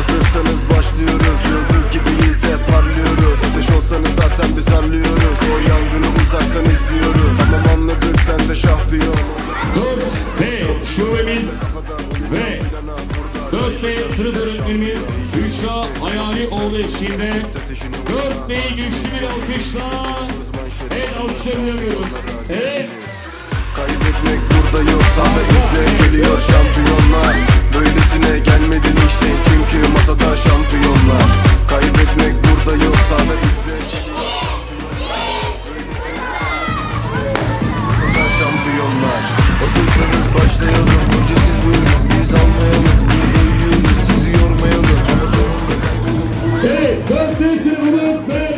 Hazırsanız başlıyoruz. Yıldız gibiyiz hep parlıyoruz. Ateş olsanız zaten biz arlıyoruz O yangını uzaktan izliyoruz. Tamam anladık sen de şampiyon 4B şubemiz ve 4B sınıf öğretmenimiz Büşra Hayali oğlu eşliğinde 4B'yi güçlü bir alkışla el alkışlarını yapıyoruz. Evet. Kaybetmek burada yok. Sahne izle geliyor şampiyonlar. Böyle çünkü masada şampiyonlar. Kaybetmek burada yok sana izle. Masada şampiyonlar. Hazırsanız başlayalım. Önce siz buyurun. Biz almayalım. Biz uyuyalım sizi yormayalım. Ama sonunda kaybolup Evet dört beş yılımız ve